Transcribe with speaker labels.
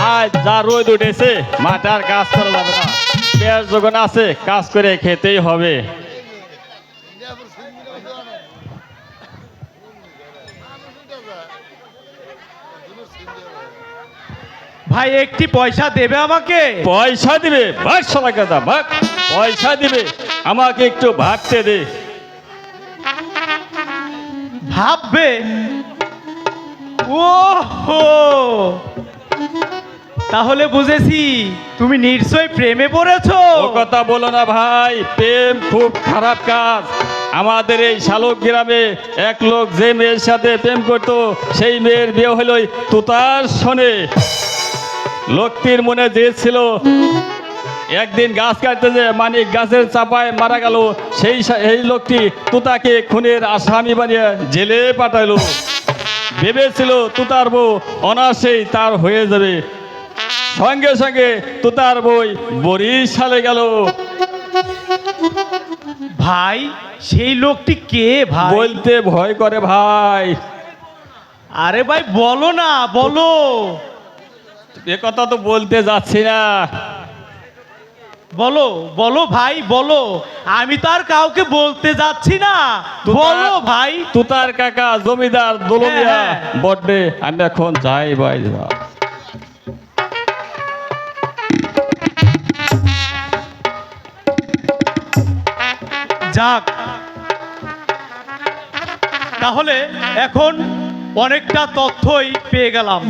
Speaker 1: আজ যা রোদ উঠেছে মাঠে আর কাজ করা যাবে না। পেঁয়াজ যখন আছে কাজ করে খেতেই হবে।
Speaker 2: ভাই একটি পয়সা দেবে আমাকে?
Speaker 1: পয়সা দিবে ভাগ সবাই কথা ভাগ। পয়সা দিবে আমাকে একটু ভাগতে দে।
Speaker 2: ভাববে? ও হো তাহলে বুঝেছি তুমি নিশ্চয়ই প্রেমে পড়েছো।
Speaker 1: কথা বলো না ভাই, প্রেম খুব খারাপ কাজ। আমাদের এই শালক গ্রামে এক লোক যে মেয়ের সাথে প্রেম করতো, সেই মেয়ের বিয়ে হলো তুতার শোনে লোকটির মনে যে ছিল, একদিন গাছ কাটতে যে মানিক গাছের চাপায় মারা গেল, সেই এই লোকটি তুতাকে খুনের আসামি বানিয়ে জেলে পাঠাইলো ভেবেছিল তুতার বউ অনাসেই তার হয়ে যাবে। সঙ্গে সঙ্গে তুতার বই বরিশালে গেল।
Speaker 2: ভাই সেই লোকটি কে ভাই?
Speaker 1: বলতে ভয় করে ভাই।
Speaker 2: আরে ভাই বলো না বলো।
Speaker 1: এ কথা তো বলতে যাচ্ছি না।
Speaker 2: বলো বলো ভাই বলো। আমি তো আর কাউকে বলতে যাচ্ছি না। বলো ভাই।
Speaker 1: তুতার কাকা জমিদার দোলমিয়া
Speaker 2: হ্যাঁ, হ্যাঁ।
Speaker 1: বড্ডে আমি এখন যাই ভাই
Speaker 2: যাক। তাহলে এখন অনেকটা তথ্যই পেয়ে গেলাম।